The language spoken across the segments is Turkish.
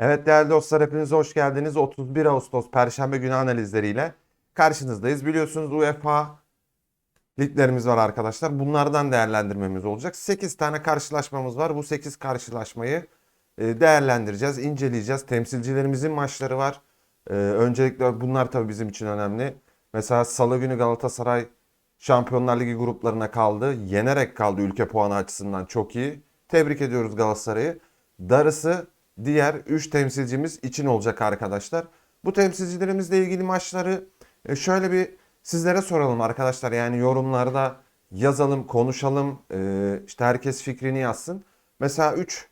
Evet değerli dostlar hepiniz hoş geldiniz. 31 Ağustos Perşembe günü analizleriyle karşınızdayız. Biliyorsunuz UEFA liglerimiz var arkadaşlar. Bunlardan değerlendirmemiz olacak. 8 tane karşılaşmamız var. Bu 8 karşılaşmayı e, değerlendireceğiz, inceleyeceğiz. Temsilcilerimizin maçları var. E, Öncelikle bunlar tabii bizim için önemli. Mesela Salı günü Galatasaray Şampiyonlar Ligi gruplarına kaldı. Yenerek kaldı ülke puanı açısından çok iyi. Tebrik ediyoruz Galatasaray'ı. Darısı diğer 3 temsilcimiz için olacak arkadaşlar. Bu temsilcilerimizle ilgili maçları e, şöyle bir sizlere soralım arkadaşlar. Yani yorumlarda yazalım, konuşalım. E, işte herkes fikrini yazsın. Mesela 3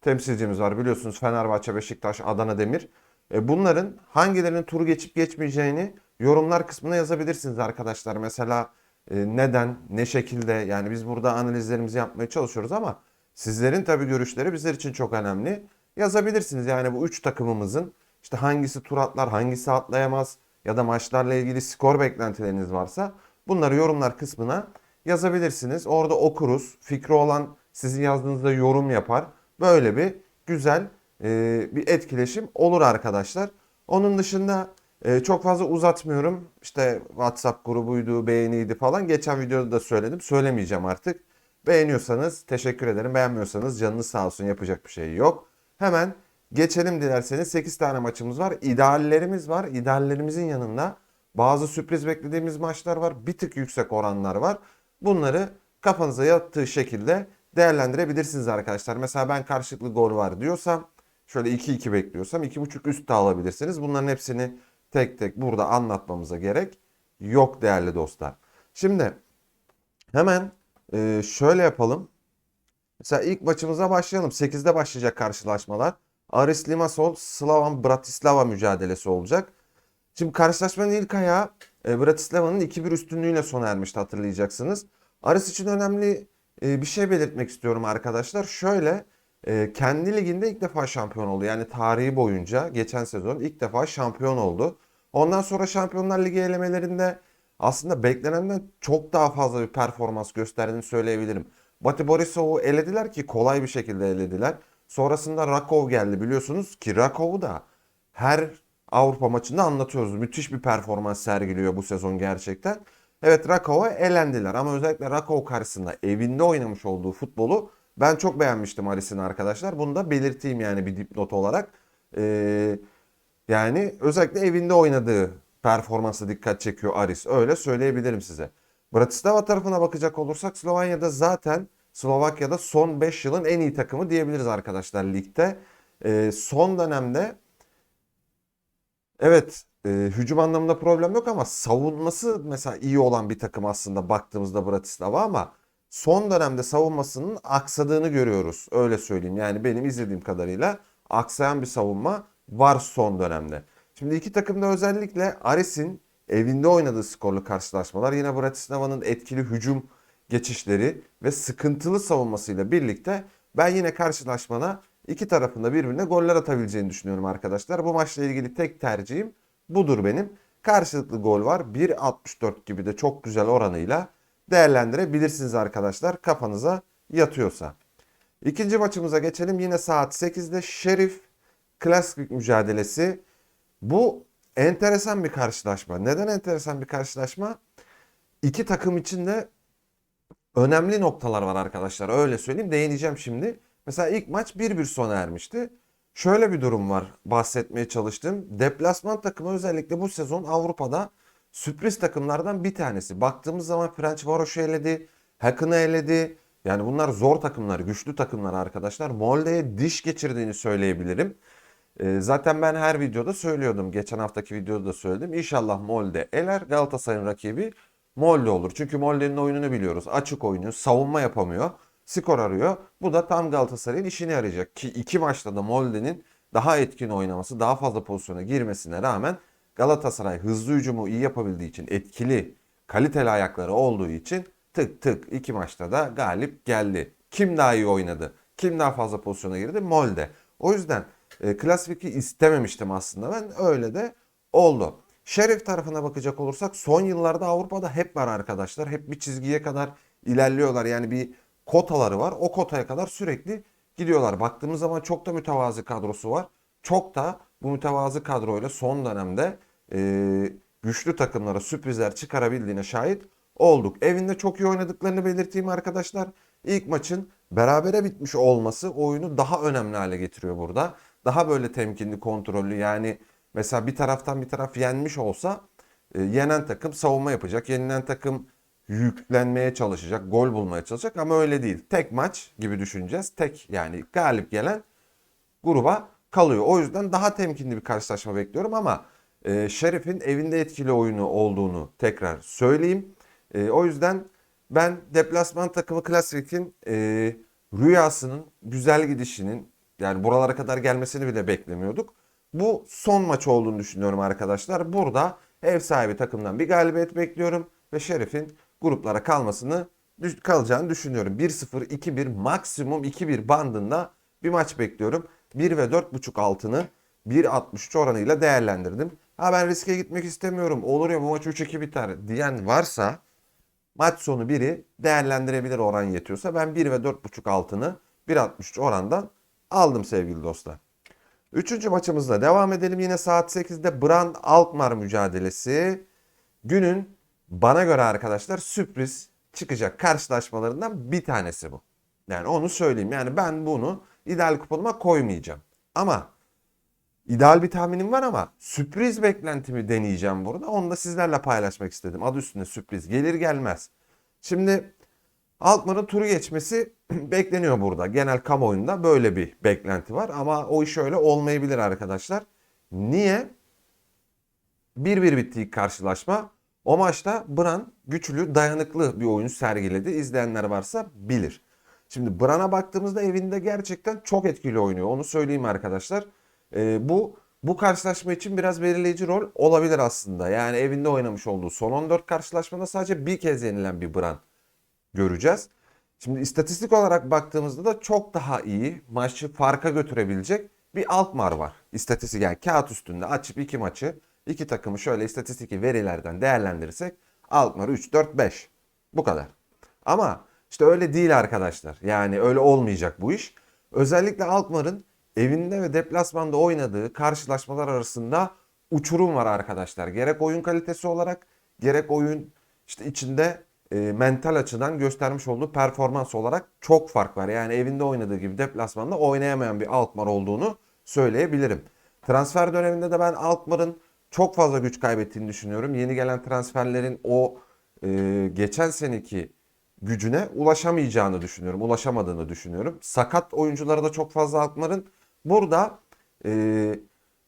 temsilcimiz var biliyorsunuz Fenerbahçe, Beşiktaş, Adana Demir. E, bunların hangilerinin turu geçip geçmeyeceğini yorumlar kısmına yazabilirsiniz arkadaşlar. Mesela neden, ne şekilde yani biz burada analizlerimizi yapmaya çalışıyoruz ama sizlerin tabii görüşleri bizler için çok önemli. Yazabilirsiniz yani bu üç takımımızın işte hangisi tur atlar, hangisi atlayamaz ya da maçlarla ilgili skor beklentileriniz varsa bunları yorumlar kısmına yazabilirsiniz. Orada okuruz. Fikri olan sizin yazdığınızda yorum yapar. Böyle bir güzel e, bir etkileşim olur arkadaşlar. Onun dışında e, çok fazla uzatmıyorum. İşte WhatsApp grubuydu, beğeniydi falan. Geçen videoda da söyledim. Söylemeyeceğim artık. Beğeniyorsanız teşekkür ederim. Beğenmiyorsanız canınız sağ olsun yapacak bir şey yok. Hemen geçelim dilerseniz. 8 tane maçımız var. İdeallerimiz var. İdeallerimizin yanında bazı sürpriz beklediğimiz maçlar var. Bir tık yüksek oranlar var. Bunları kafanıza yattığı şekilde değerlendirebilirsiniz arkadaşlar. Mesela ben karşılıklı gol var diyorsam şöyle 2-2 bekliyorsam 2.5 üst de alabilirsiniz. Bunların hepsini tek tek burada anlatmamıza gerek yok değerli dostlar. Şimdi hemen e, şöyle yapalım. Mesela ilk maçımıza başlayalım. 8'de başlayacak karşılaşmalar. Aris Limassol, Slavan Bratislava mücadelesi olacak. Şimdi karşılaşmanın ilk ayağı e, Bratislava'nın 2-1 üstünlüğüyle sona ermişti hatırlayacaksınız. Aris için önemli e, bir şey belirtmek istiyorum arkadaşlar. Şöyle e, kendi liginde ilk defa şampiyon oldu. Yani tarihi boyunca geçen sezon ilk defa şampiyon oldu. Ondan sonra Şampiyonlar Ligi elemelerinde aslında beklenenden çok daha fazla bir performans gösterdiğini söyleyebilirim. Bati Borisov'u elediler ki kolay bir şekilde elediler. Sonrasında Rakov geldi biliyorsunuz ki Rakov'u da her Avrupa maçında anlatıyoruz. Müthiş bir performans sergiliyor bu sezon gerçekten. Evet Rakov'a elendiler ama özellikle Rakov karşısında evinde oynamış olduğu futbolu ben çok beğenmiştim Aris'in arkadaşlar. Bunu da belirteyim yani bir dipnot olarak. Ee, yani özellikle evinde oynadığı performansı dikkat çekiyor Aris. Öyle söyleyebilirim size. Bratislava tarafına bakacak olursak Slovanya'da zaten Slovakya'da son 5 yılın en iyi takımı diyebiliriz arkadaşlar ligde. Ee, son dönemde evet e, hücum anlamında problem yok ama savunması mesela iyi olan bir takım aslında baktığımızda Bratislava ama son dönemde savunmasının aksadığını görüyoruz. Öyle söyleyeyim. Yani benim izlediğim kadarıyla aksayan bir savunma var son dönemde. Şimdi iki takımda özellikle Aris'in evinde oynadığı skorlu karşılaşmalar yine Bratislava'nın etkili hücum geçişleri ve sıkıntılı savunmasıyla birlikte ben yine karşılaşmana iki tarafında birbirine goller atabileceğini düşünüyorum arkadaşlar. Bu maçla ilgili tek tercihim budur benim. Karşılıklı gol var. 1.64 gibi de çok güzel oranıyla değerlendirebilirsiniz arkadaşlar kafanıza yatıyorsa. İkinci maçımıza geçelim. Yine saat 8'de Şerif Klasik mücadelesi. Bu enteresan bir karşılaşma. Neden enteresan bir karşılaşma? İki takım için de önemli noktalar var arkadaşlar. Öyle söyleyeyim. Değineceğim şimdi. Mesela ilk maç 1-1 sona ermişti. Şöyle bir durum var bahsetmeye çalıştım. Deplasman takımı özellikle bu sezon Avrupa'da sürpriz takımlardan bir tanesi. Baktığımız zaman French Varoş'u eledi, Haken'ı eledi. Yani bunlar zor takımlar, güçlü takımlar arkadaşlar. Molde'ye diş geçirdiğini söyleyebilirim. Ee, zaten ben her videoda söylüyordum. Geçen haftaki videoda da söyledim. İnşallah Molde eler Galatasaray'ın rakibi Molde olur. Çünkü Molde'nin oyununu biliyoruz. Açık oyunu, savunma yapamıyor. Skor arıyor. Bu da tam Galatasaray'ın işine yarayacak. Ki iki maçta da Molde'nin daha etkin oynaması, daha fazla pozisyona girmesine rağmen Galatasaray hızlı hücumu iyi yapabildiği için, etkili, kaliteli ayakları olduğu için tık tık iki maçta da galip geldi. Kim daha iyi oynadı? Kim daha fazla pozisyona girdi? Molde. O yüzden e, Klasvik'i istememiştim aslında ben. Öyle de oldu. Şerif tarafına bakacak olursak son yıllarda Avrupa'da hep var arkadaşlar. Hep bir çizgiye kadar ilerliyorlar. Yani bir kotaları var. O kotaya kadar sürekli gidiyorlar. Baktığımız zaman çok da mütevazi kadrosu var. çok da bu mütevazı kadroyla son dönemde e, güçlü takımlara sürprizler çıkarabildiğine şahit olduk. Evinde çok iyi oynadıklarını belirteyim arkadaşlar. İlk maçın berabere bitmiş olması oyunu daha önemli hale getiriyor burada. Daha böyle temkinli, kontrollü yani mesela bir taraftan bir taraf yenmiş olsa e, yenen takım savunma yapacak. Yenilen takım yüklenmeye çalışacak, gol bulmaya çalışacak ama öyle değil. Tek maç gibi düşüneceğiz. Tek yani galip gelen gruba kalıyor. O yüzden daha temkinli bir karşılaşma bekliyorum ama e, Şerif'in evinde etkili oyunu olduğunu tekrar söyleyeyim. E, o yüzden ben deplasman takımı Klasik'in e, rüyasının güzel gidişinin yani buralara kadar gelmesini bile beklemiyorduk. Bu son maç olduğunu düşünüyorum arkadaşlar. Burada ev sahibi takımdan bir galibiyet bekliyorum ve Şerif'in gruplara kalmasını kalacağını düşünüyorum. 1-0, 2-1 maksimum 2-1 bandında bir maç bekliyorum. 1 ve 4.5 altını 1.63 oranıyla değerlendirdim. Ha ben riske gitmek istemiyorum. Olur ya bu maç 3-2 biter diyen varsa maç sonu biri değerlendirebilir oran yetiyorsa ben 1 ve 4.5 altını 1.63 orandan aldım sevgili dostlar. Üçüncü maçımızla devam edelim. Yine saat 8'de Brand Alkmaar mücadelesi. Günün bana göre arkadaşlar sürpriz çıkacak karşılaşmalarından bir tanesi bu. Yani onu söyleyeyim. Yani ben bunu ideal kuponuma koymayacağım. Ama ideal bir tahminim var ama sürpriz beklentimi deneyeceğim burada. Onu da sizlerle paylaşmak istedim. Adı üstünde sürpriz. Gelir gelmez. Şimdi Alkmaar'ın turu geçmesi bekleniyor burada. Genel kamuoyunda böyle bir beklenti var ama o iş öyle olmayabilir arkadaşlar. Niye? 1-1 bitti ilk karşılaşma. O maçta Bran güçlü, dayanıklı bir oyun sergiledi. İzleyenler varsa bilir. Şimdi Bran'a baktığımızda evinde gerçekten çok etkili oynuyor. Onu söyleyeyim arkadaşlar. Ee, bu bu karşılaşma için biraz belirleyici rol olabilir aslında. Yani evinde oynamış olduğu son 14 karşılaşmada sadece bir kez yenilen bir Bran göreceğiz. Şimdi istatistik olarak baktığımızda da çok daha iyi maçı farka götürebilecek bir Alkmaar var. İstatistik yani kağıt üstünde açıp iki maçı iki takımı şöyle istatistik verilerden değerlendirirsek Alkmaar 3 4 5 bu kadar. Ama işte öyle değil arkadaşlar. Yani öyle olmayacak bu iş. Özellikle Alkmaar'ın evinde ve deplasmanda oynadığı karşılaşmalar arasında uçurum var arkadaşlar. Gerek oyun kalitesi olarak gerek oyun işte içinde e, mental açıdan göstermiş olduğu performans olarak çok fark var. Yani evinde oynadığı gibi deplasmanda oynayamayan bir Alkmaar olduğunu söyleyebilirim. Transfer döneminde de ben Alkmaar'ın çok fazla güç kaybettiğini düşünüyorum. Yeni gelen transferlerin o e, geçen seneki gücüne ulaşamayacağını düşünüyorum. Ulaşamadığını düşünüyorum. Sakat oyunculara da çok fazla Alkmaar'ın. Burada e,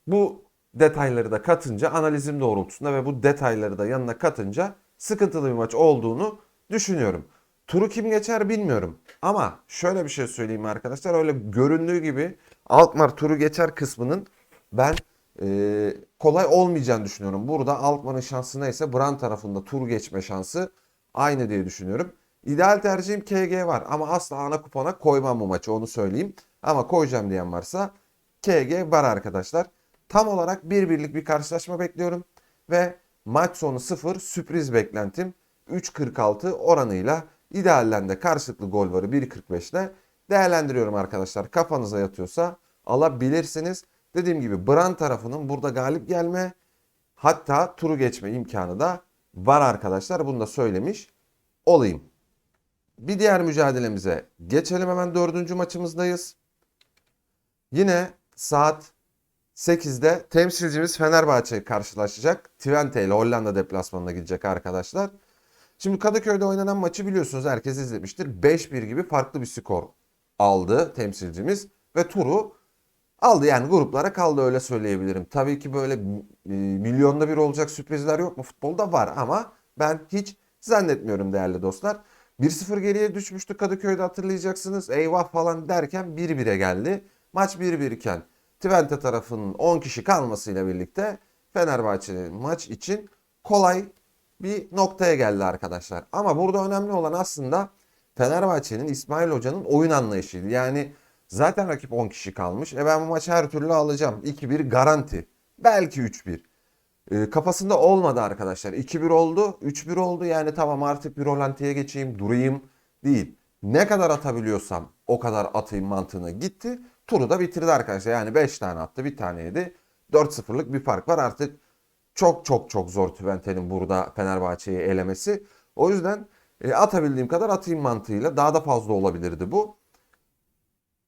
bu detayları da katınca analizim doğrultusunda ve bu detayları da yanına katınca sıkıntılı bir maç olduğunu düşünüyorum. Turu kim geçer bilmiyorum. Ama şöyle bir şey söyleyeyim arkadaşlar. Öyle göründüğü gibi Alkmaar turu geçer kısmının ben e, kolay olmayacağını düşünüyorum. Burada Alkmaar'ın şansı neyse Brand tarafında turu geçme şansı aynı diye düşünüyorum. İdeal tercihim KG var ama asla ana kupona koymam bu maçı onu söyleyeyim. Ama koyacağım diyen varsa KG var arkadaşlar. Tam olarak bir birlik bir karşılaşma bekliyorum. Ve maç sonu 0 sürpriz beklentim 3.46 oranıyla ideallerinde karşılıklı gol varı 1.45 ile değerlendiriyorum arkadaşlar. Kafanıza yatıyorsa alabilirsiniz. Dediğim gibi Brand tarafının burada galip gelme hatta turu geçme imkanı da var arkadaşlar. Bunu da söylemiş olayım. Bir diğer mücadelemize geçelim hemen dördüncü maçımızdayız. Yine saat 8'de temsilcimiz Fenerbahçe karşılaşacak. Twente ile Hollanda deplasmanına gidecek arkadaşlar. Şimdi Kadıköy'de oynanan maçı biliyorsunuz herkes izlemiştir. 5-1 gibi farklı bir skor aldı temsilcimiz ve turu aldı. Yani gruplara kaldı öyle söyleyebilirim. Tabii ki böyle e, milyonda bir olacak sürprizler yok mu futbolda var ama ben hiç zannetmiyorum değerli dostlar. 1-0 geriye düşmüştü Kadıköy'de hatırlayacaksınız. Eyvah falan derken 1-1'e geldi. Maç 1-1 iken Twente tarafının 10 kişi kalmasıyla birlikte Fenerbahçe'nin maç için kolay bir noktaya geldi arkadaşlar. Ama burada önemli olan aslında Fenerbahçe'nin İsmail Hoca'nın oyun anlayışıydı. Yani zaten rakip 10 kişi kalmış. E ben bu maçı her türlü alacağım. 2-1 garanti. Belki 3-1. E, kafasında olmadı arkadaşlar. 2-1 oldu, 3-1 oldu. Yani tamam artık bir rolantiye geçeyim, durayım değil. Ne kadar atabiliyorsam o kadar atayım mantığına gitti. Turu da bitirdi arkadaşlar. Yani 5 tane attı bir tane yedi. 4-0'lık bir fark var artık. Çok çok çok zor Twente'nin burada Fenerbahçe'yi elemesi. O yüzden e, atabildiğim kadar atayım mantığıyla daha da fazla olabilirdi bu.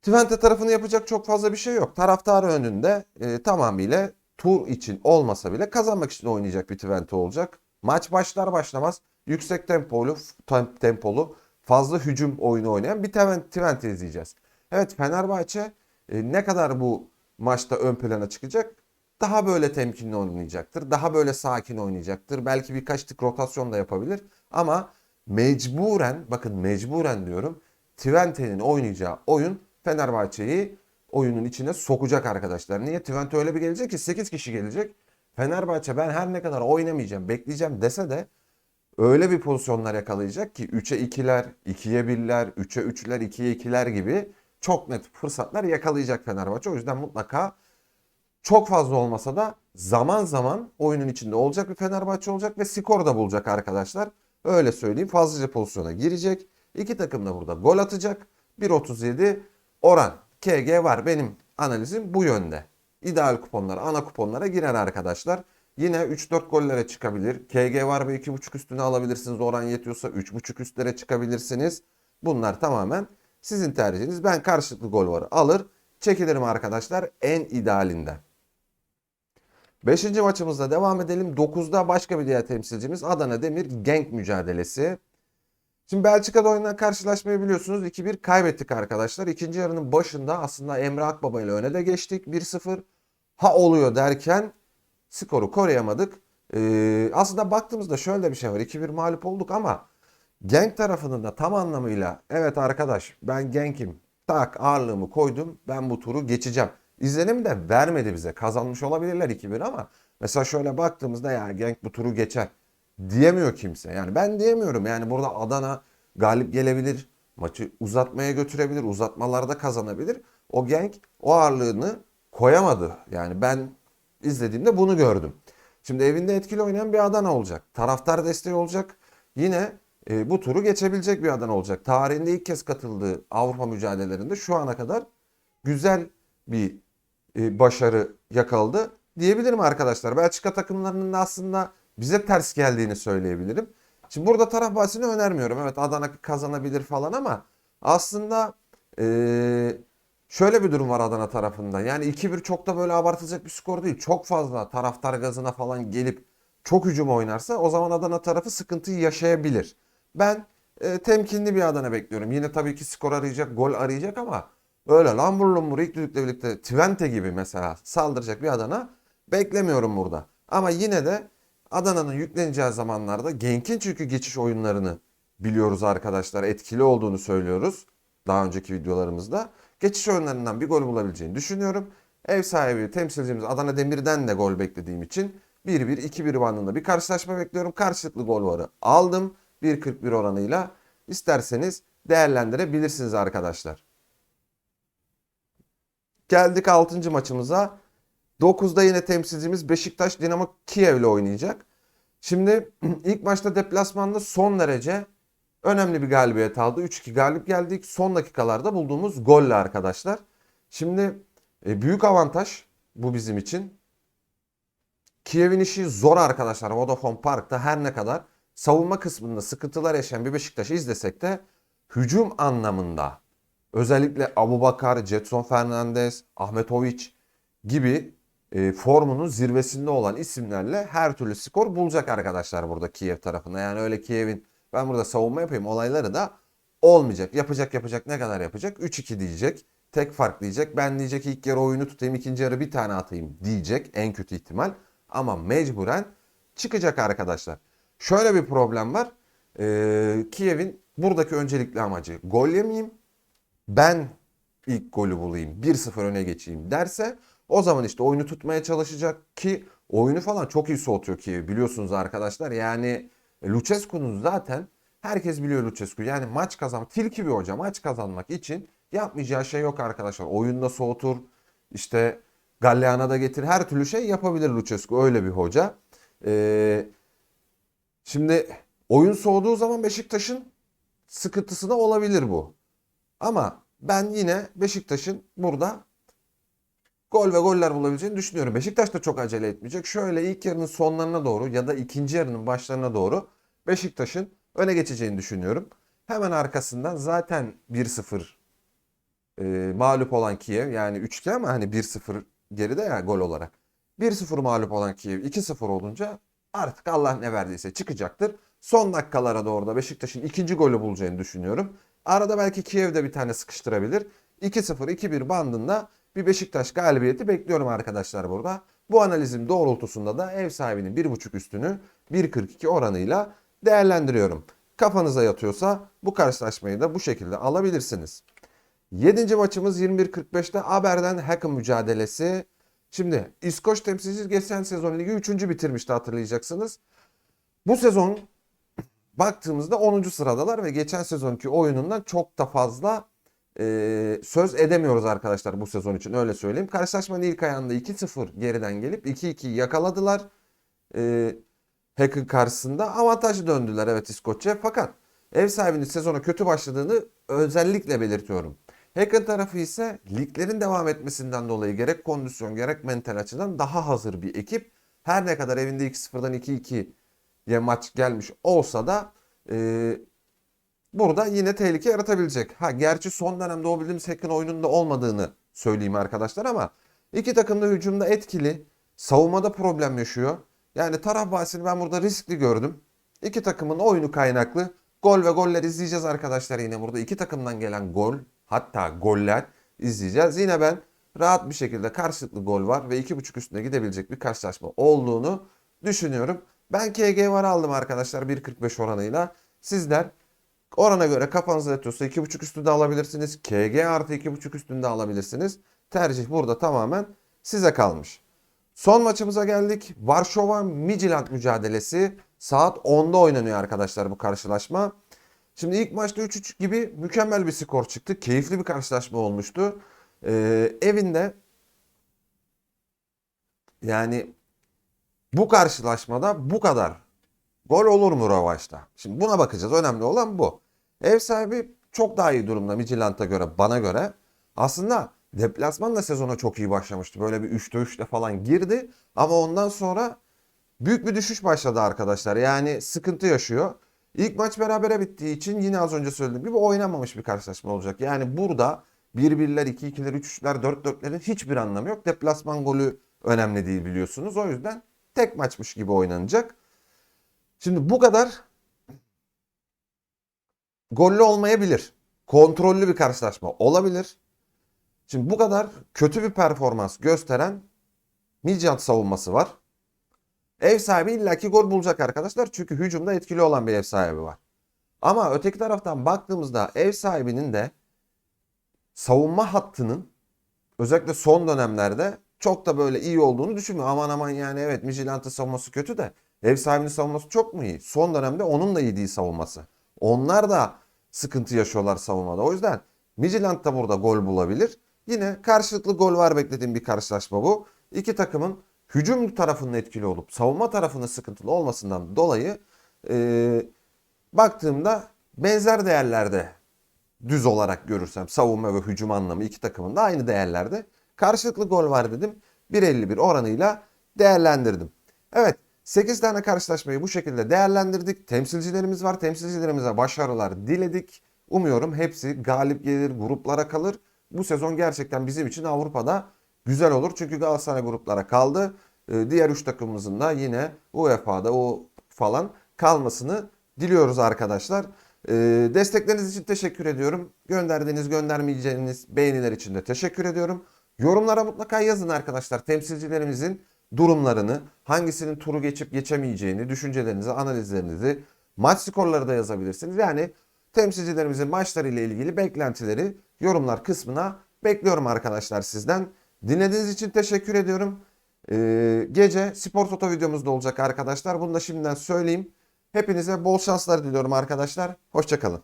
Twente tarafını yapacak çok fazla bir şey yok. Taraftar önünde e, tamamıyla tur için olmasa bile kazanmak için oynayacak bir Twente olacak. Maç başlar başlamaz yüksek tempolu, tem- tempolu fazla hücum oyunu oynayan bir Twente izleyeceğiz. Evet Fenerbahçe e, ne kadar bu maçta ön plana çıkacak? Daha böyle temkinli oynayacaktır. Daha böyle sakin oynayacaktır. Belki birkaç tık rotasyon da yapabilir. Ama mecburen, bakın mecburen diyorum. Twente'nin oynayacağı oyun Fenerbahçe'yi oyunun içine sokacak arkadaşlar. Niye? Twente öyle bir gelecek ki 8 kişi gelecek. Fenerbahçe ben her ne kadar oynamayacağım, bekleyeceğim dese de öyle bir pozisyonlar yakalayacak ki 3'e 2'ler, 2'ye 1'ler, 3'e 3'ler, 2'ye 2'ler gibi çok net fırsatlar yakalayacak Fenerbahçe. O yüzden mutlaka çok fazla olmasa da zaman zaman oyunun içinde olacak bir Fenerbahçe olacak ve skor da bulacak arkadaşlar. Öyle söyleyeyim fazlaca pozisyona girecek. İki takım da burada gol atacak. 1.37 oran. KG var benim analizim bu yönde. İdeal kuponlara, ana kuponlara girer arkadaşlar. Yine 3-4 gollere çıkabilir. KG var ve 2.5 üstüne alabilirsiniz. Oran yetiyorsa 3.5 üstlere çıkabilirsiniz. Bunlar tamamen sizin tercihiniz. Ben karşılıklı gol varı alır. Çekilirim arkadaşlar en idealinden. Beşinci maçımızda devam edelim. 9'da başka bir diğer temsilcimiz Adana Demir Genk mücadelesi. Şimdi Belçika'da oynanan karşılaşmayı biliyorsunuz 2-1 kaybettik arkadaşlar. İkinci yarının başında aslında Emre Akbaba ile öne de geçtik 1-0. Ha oluyor derken skoru koruyamadık. Ee, aslında baktığımızda şöyle bir şey var. 2-1 mağlup olduk ama Genk tarafının da tam anlamıyla evet arkadaş ben Genk'im tak ağırlığımı koydum ben bu turu geçeceğim. İzlenim de vermedi bize. Kazanmış olabilirler 2-1 ama mesela şöyle baktığımızda ya Genk bu turu geçer diyemiyor kimse. Yani ben diyemiyorum. Yani burada Adana galip gelebilir. Maçı uzatmaya götürebilir. Uzatmalarda kazanabilir. O Genk o ağırlığını koyamadı. Yani ben izlediğimde bunu gördüm. Şimdi evinde etkili oynayan bir Adana olacak. Taraftar desteği olacak. Yine e, bu turu geçebilecek bir Adana olacak. Tarihinde ilk kez katıldığı Avrupa mücadelelerinde şu ana kadar güzel bir e, başarı yakaladı diyebilirim arkadaşlar. Belçika takımlarının da aslında bize ters geldiğini söyleyebilirim. Şimdi burada taraf bahsini önermiyorum. Evet Adana kazanabilir falan ama aslında e, şöyle bir durum var Adana tarafında. Yani 2-1 çok da böyle abartılacak bir skor değil. Çok fazla taraftar gazına falan gelip çok hücum oynarsa o zaman Adana tarafı sıkıntıyı yaşayabilir. Ben e, temkinli bir Adana bekliyorum. Yine tabii ki skor arayacak, gol arayacak ama öyle lambur lumbur ilk düdükle birlikte Twente gibi mesela saldıracak bir Adana beklemiyorum burada. Ama yine de Adana'nın yükleneceği zamanlarda Genk'in çünkü geçiş oyunlarını biliyoruz arkadaşlar. Etkili olduğunu söylüyoruz daha önceki videolarımızda. Geçiş oyunlarından bir gol bulabileceğini düşünüyorum. Ev sahibi temsilcimiz Adana Demir'den de gol beklediğim için 1-1 2-1 bandında bir karşılaşma bekliyorum. Karşılıklı gol varı aldım 1.41 oranıyla. İsterseniz değerlendirebilirsiniz arkadaşlar. Geldik 6. maçımıza. 9'da yine temsilcimiz Beşiktaş Dinamo Kiev ile oynayacak. Şimdi ilk maçta deplasmanda son derece önemli bir galibiyet aldı. 3-2 galip geldik. Son dakikalarda bulduğumuz golle arkadaşlar. Şimdi e, büyük avantaj bu bizim için. Kiev'in işi zor arkadaşlar. Vodafone Park'ta her ne kadar savunma kısmında sıkıntılar yaşayan bir Beşiktaş'ı izlesek de hücum anlamında özellikle Abubakar, Jetson Fernandez, Ahmetoviç gibi e, formunun zirvesinde olan isimlerle her türlü skor bulacak arkadaşlar burada Kiev tarafında. Yani öyle Kiev'in ben burada savunma yapayım olayları da olmayacak. Yapacak yapacak ne kadar yapacak? 3-2 diyecek. Tek fark diyecek. Ben diyecek ilk yarı oyunu tutayım ikinci yarı bir tane atayım diyecek en kötü ihtimal. Ama mecburen çıkacak arkadaşlar. Şöyle bir problem var. Ee, Kiev'in buradaki öncelikli amacı gol yemeyeyim. Ben ilk golü bulayım 1-0 öne geçeyim derse o zaman işte oyunu tutmaya çalışacak ki oyunu falan çok iyi soğutuyor ki biliyorsunuz arkadaşlar. Yani Lucescu'nun zaten herkes biliyor Lucescu. Yani maç kazan tilki bir hoca maç kazanmak için yapmayacağı şey yok arkadaşlar. Oyunda soğutur işte Galleana da getir her türlü şey yapabilir Lucescu öyle bir hoca. Ee, şimdi oyun soğuduğu zaman Beşiktaş'ın sıkıntısı da olabilir bu. Ama ben yine Beşiktaş'ın burada gol ve goller bulabileceğini düşünüyorum. Beşiktaş da çok acele etmeyecek. Şöyle ilk yarının sonlarına doğru ya da ikinci yarının başlarına doğru Beşiktaş'ın öne geçeceğini düşünüyorum. Hemen arkasından zaten 1-0 e, mağlup olan Kiev yani 3-2 ama hani 1-0 geride ya gol olarak. 1-0 mağlup olan Kiev 2-0 olunca artık Allah ne verdiyse çıkacaktır. Son dakikalara doğru da Beşiktaş'ın ikinci golü bulacağını düşünüyorum. Arada belki Kiev de bir tane sıkıştırabilir. 2-0 2-1 bandında bir Beşiktaş galibiyeti bekliyorum arkadaşlar burada. Bu analizim doğrultusunda da ev sahibinin 1.5 üstünü 1.42 oranıyla değerlendiriyorum. Kafanıza yatıyorsa bu karşılaşmayı da bu şekilde alabilirsiniz. 7. maçımız 21.45'te Aber'den Hack'ın mücadelesi. Şimdi İskoç temsilcisi geçen sezon ligi 3. bitirmişti hatırlayacaksınız. Bu sezon baktığımızda 10. sıradalar ve geçen sezonki oyunundan çok da fazla e, söz edemiyoruz arkadaşlar bu sezon için öyle söyleyeyim. Karşılaşmanın ilk ayağında 2-0 geriden gelip 2-2 yakaladılar. E, Hack'ın karşısında avantajlı döndüler evet İskoçya fakat ev sahibinin sezona kötü başladığını özellikle belirtiyorum. Hack'ın tarafı ise liglerin devam etmesinden dolayı gerek kondisyon gerek mental açıdan daha hazır bir ekip. Her ne kadar evinde 2-0'dan 2-2'ye maç gelmiş olsa da e, burada yine tehlike yaratabilecek. Ha gerçi son dönemde o bildiğimiz Hack'ın oyununda olmadığını söyleyeyim arkadaşlar ama iki takım da hücumda etkili. Savunmada problem yaşıyor. Yani taraf bahsini ben burada riskli gördüm. İki takımın oyunu kaynaklı. Gol ve goller izleyeceğiz arkadaşlar yine burada. iki takımdan gelen gol hatta goller izleyeceğiz. Yine ben rahat bir şekilde karşılıklı gol var ve 2.5 üstüne gidebilecek bir karşılaşma olduğunu düşünüyorum. Ben KG var aldım arkadaşlar 1.45 oranıyla. Sizler orana göre kafanıza yatıyorsa 2.5 üstünde alabilirsiniz. KG artı 2.5 üstünde alabilirsiniz. Tercih burada tamamen size kalmış. Son maçımıza geldik. Varşova Midtjylland mücadelesi. Saat 10'da oynanıyor arkadaşlar bu karşılaşma. Şimdi ilk maçta 3-3 gibi mükemmel bir skor çıktı. Keyifli bir karşılaşma olmuştu. Ee, evinde yani bu karşılaşmada bu kadar gol olur mu Rövaş'ta? Şimdi buna bakacağız. Önemli olan bu. Ev sahibi çok daha iyi durumda Midtjylland'a göre, bana göre. Aslında deplasman da sezona çok iyi başlamıştı. Böyle bir 3'te 3'te falan girdi. Ama ondan sonra büyük bir düşüş başladı arkadaşlar. Yani sıkıntı yaşıyor. İlk maç berabere bittiği için yine az önce söylediğim gibi oynanmamış bir karşılaşma olacak. Yani burada 1-1'ler, 2-2'ler, 3-3'ler, 4-4'lerin hiçbir anlamı yok. Deplasman golü önemli değil biliyorsunuz. O yüzden tek maçmış gibi oynanacak. Şimdi bu kadar gollü olmayabilir. Kontrollü bir karşılaşma olabilir. Şimdi bu kadar kötü bir performans gösteren Midtjylland savunması var. Ev sahibi illaki gol bulacak arkadaşlar. Çünkü hücumda etkili olan bir ev sahibi var. Ama öteki taraftan baktığımızda ev sahibinin de savunma hattının özellikle son dönemlerde çok da böyle iyi olduğunu düşünmüyorum. Aman aman yani evet Midtjylland'ın savunması kötü de ev sahibinin savunması çok mu iyi? Son dönemde onun da iyi değil savunması. Onlar da sıkıntı yaşıyorlar savunmada. O yüzden Midtjylland da burada gol bulabilir. Yine karşılıklı gol var beklediğim bir karşılaşma bu. İki takımın hücum tarafının etkili olup savunma tarafının sıkıntılı olmasından dolayı e, baktığımda benzer değerlerde düz olarak görürsem savunma ve hücum anlamı iki takımın da aynı değerlerde. Karşılıklı gol var dedim. 1.51 oranıyla değerlendirdim. Evet 8 tane karşılaşmayı bu şekilde değerlendirdik. Temsilcilerimiz var. Temsilcilerimize başarılar diledik. Umuyorum hepsi galip gelir, gruplara kalır. Bu sezon gerçekten bizim için Avrupa'da güzel olur. Çünkü Galatasaray gruplara kaldı. Ee, Diğer 3 takımımızın da yine UEFA'da o falan kalmasını diliyoruz arkadaşlar. Ee, Destekleriniz için teşekkür ediyorum. Gönderdiğiniz göndermeyeceğiniz beğeniler için de teşekkür ediyorum. Yorumlara mutlaka yazın arkadaşlar temsilcilerimizin durumlarını, hangisinin turu geçip geçemeyeceğini, düşüncelerinizi, analizlerinizi, maç skorları da yazabilirsiniz. Yani temsilcilerimizin maçları ile ilgili beklentileri yorumlar kısmına bekliyorum arkadaşlar sizden. Dinlediğiniz için teşekkür ediyorum. Ee, gece spor toto videomuz da olacak arkadaşlar. Bunu da şimdiden söyleyeyim. Hepinize bol şanslar diliyorum arkadaşlar. Hoşçakalın.